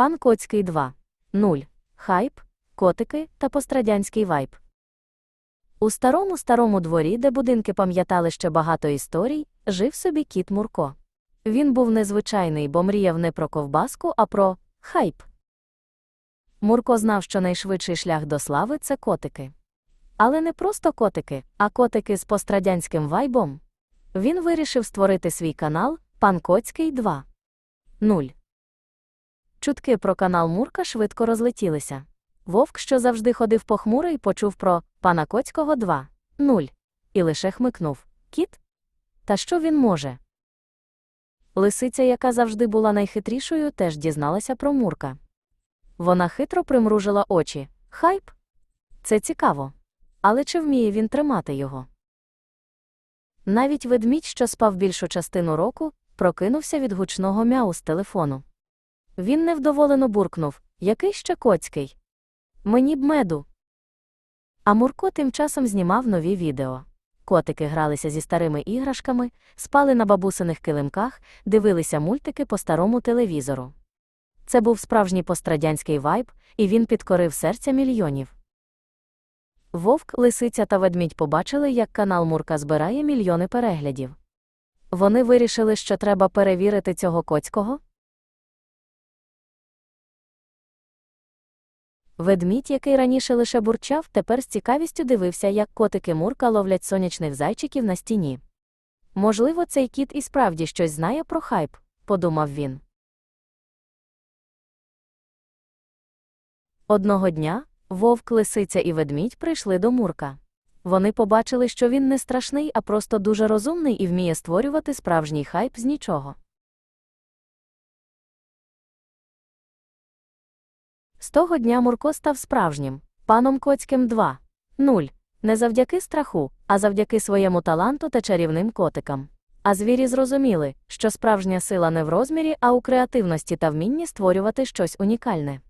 Пан Коцький 2. 0. Хайп, котики та пострадянський вайб. У старому старому дворі, де будинки пам'ятали ще багато історій, жив собі кіт Мурко. Він був незвичайний, бо мріяв не про ковбаску, а про хайп. Мурко знав, що найшвидший шлях до слави це котики. Але не просто котики, а котики з пострадянським вайбом. Він вирішив створити свій канал Пан Коцький 2. 0. Чутки про канал Мурка швидко розлетілися. Вовк, що завжди ходив похмурий, почув про пана Коцького 2. 0. І лише хмикнув. Кіт? Та що він може? Лисиця, яка завжди була найхитрішою, теж дізналася про Мурка. Вона хитро примружила очі. Хайп? Це цікаво. Але чи вміє він тримати його? Навіть ведмідь, що спав більшу частину року, прокинувся від гучного мяу з телефону. Він невдоволено буркнув Який ще коцький? Мені б меду. А Мурко тим часом знімав нові відео. Котики гралися зі старими іграшками, спали на бабусиних килимках, дивилися мультики по старому телевізору. Це був справжній пострадянський вайб, і він підкорив серця мільйонів. Вовк, лисиця та ведмідь побачили, як канал Мурка збирає мільйони переглядів. Вони вирішили, що треба перевірити цього коцького. Ведмідь, який раніше лише бурчав, тепер з цікавістю дивився, як котики Мурка ловлять сонячних зайчиків на стіні. Можливо, цей кіт і справді щось знає про хайп, подумав він. Одного дня вовк, лисиця і ведмідь прийшли до Мурка. Вони побачили, що він не страшний, а просто дуже розумний і вміє створювати справжній хайп з нічого. З того дня Мурко став справжнім, паном Коцьким 2. 0. Не завдяки страху, а завдяки своєму таланту та чарівним котикам. А звірі зрозуміли, що справжня сила не в розмірі, а у креативності та вмінні створювати щось унікальне.